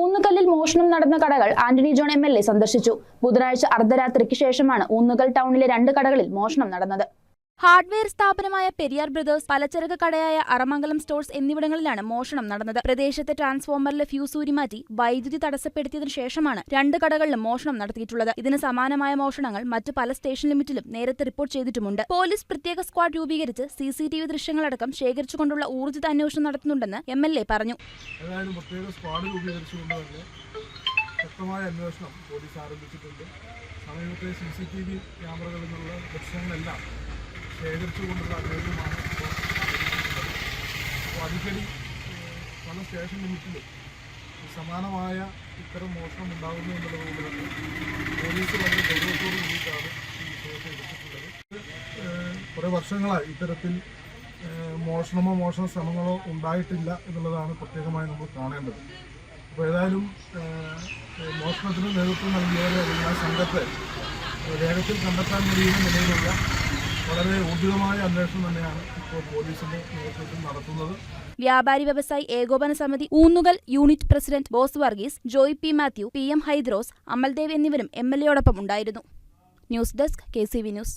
ഊന്നുകല്ലിൽ മോഷണം നടന്ന കടകൾ ആന്റണി ജോൺ എം സന്ദർശിച്ചു. ബുധനാഴ്ച അർദ്ധരാത്രിക്ക് ശേഷമാണ് ഊന്നുകൽ ടൗണിലെ രണ്ട് കടകളിൽ മോഷണം നടന്നത്. ഹാർഡ്വെയർ സ്ഥാപനമായ പെരിയാർ ബ്രദേഴ്സ് പലചരക്ക് കടയായ അറമംഗലം സ്റ്റോഴ്സ് എന്നിവിടങ്ങളിലാണ് മോഷണം നടന്നത്. പ്രദേശത്തെ ട്രാൻസ്ഫോമറിലെ ഫ്യൂസ് ഊരിമാറ്റി വൈദ്യുതി തടസ്സപ്പെടുത്തിയതിനു ശേഷമാണ് രണ്ട് കടകളിലും മോഷണം നടത്തിയിട്ടുള്ളത്. ഇതിന് സമാനമായ മോഷണങ്ങൾ മറ്റ് പല സ്റ്റേഷൻ ലിമിറ്റിലും നേരത്തെ റിപ്പോർട്ട് ചെയ്തിട്ടുമുണ്ട്. പോലീസ് പ്രത്യേക സ്ക്വാഡ് രൂപീകരിച്ച് സി സി ടി വി ദൃശ്യങ്ങളടക്കം ശേഖരിച്ചുകൊണ്ടുള്ള ഊർജിത അന്വേഷണം നടത്തുന്നുണ്ടെന്ന് എം എൽ എ പറഞ്ഞു. ശക്തമായ അന്വേഷണം പോലീസ് ആരംഭിച്ചിട്ടുണ്ട്. സമീപത്തെ സി സി ടി വി ശേഖരിച്ചുകൊണ്ടുള്ള അന്വേഷണമാണ് ഇപ്പോൾ അപ്പോൾ അടിക്കടി പല സ്റ്റേഷൻ ലിമിറ്റിലും സമാനമായ ഇത്തരം മോഷണം ഉണ്ടാകുന്നു എന്നുള്ളതുകൊണ്ട് തന്നെ പോലീസ് വളരെ ഗൗരവത്തോട് കൂടിയിട്ടാണ് ഈ കേസ് എടുത്തിട്ടുള്ളത്. കുറേ വർഷങ്ങളായി ഇത്തരത്തിൽ മോഷണമോ മോഷണ ശ്രമങ്ങളോ ഉണ്ടായിട്ടില്ല എന്നുള്ളതാണ് പ്രത്യേകമായി നമ്മൾ കാണേണ്ടത്. അപ്പോൾ ഏതായാലും മോഷണത്തിന് നേതൃത്വം നൽകിയവരെ അല്ലെങ്കിൽ ആ സംഘത്തെ വേഗത്തിൽ കണ്ടെത്താൻ കഴിയുന്ന നിലയിലുള്ള വളരെ ഊർജിതമായ അന്വേഷണം തന്നെയാണ് വ്യാപാരി വ്യവസായി ഏകോപന സമിതി Oonnukal unit president Bose Varghese Joy P Mathew P M Hydros Amaldev എന്നിവരും എം എൽ എയോടൊപ്പം ഉണ്ടായിരുന്നു. News desk K C V news.